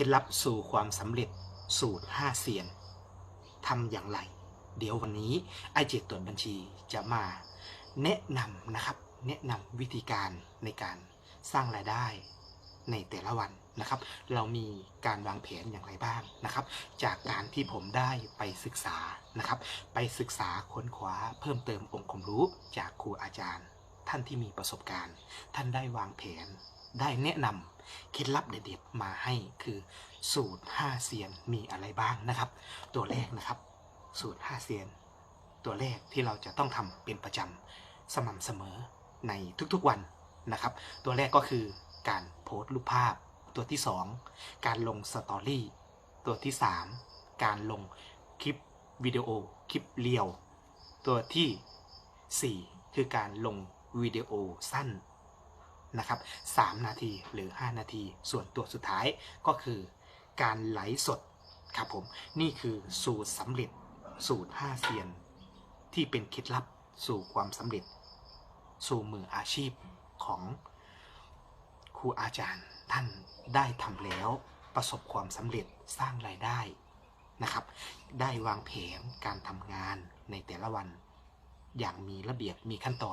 ล็ดลับสู่ความสำเร็จสูตร 5เซียนทำอย่างไร เดี๋ยววันนี้ไอเจตตรวจบัญชีจะมาแนะนำนะครับ แนะนำวิธีการในการสร้างรายได้ในแต่ละวันนะครับ เรามีการวางแผนอย่างไรบ้างนะครับ จากการที่ผมได้ไปศึกษานะครับ ไปศึกษาค้นคว้าเพิ่มเติมองค์ความรู้จากครูอาจารย์ ท่านที่มีประสบการณ์ ท่านได้วางแผน ได้แนะนำเคล็ดลับเด็ดๆมาให้คือสูตร 5 เซียนมีอะไรบ้างนะครับ ตัวแรกนะครับ สูตร 5 เซียน ตัวแรกที่เราจะต้องทำเป็นประจำสม่ำเสมอในทุกๆวันนะครับ ตัวแรกก็คือการโพสต์รูปภาพ ตัวที่ 2 การลงสตอรี่ตัวที่ 3 การลงคลิปวิดีโอคลิปเรียว ตัวที่ 4 คือการลงวิดีโอสั้น นะครับ3นาทีหรือ 5 นาที ส่วนตัวสุดท้ายก็คือการไหลสดครับผมนี่คือสูตรสำเร็จสูตร 5 เซียน ที่เป็นเคล็ดลับสู่ความสำเร็จ สู่มืออาชีพของครูอาจารย์ท่านได้ทำแล้วประสบความสำเร็จสร้างรายได้นะครับ ได้วางแผนการทำงานในแต่ละวัน อย่างมีระเบียบมีขั้นตอน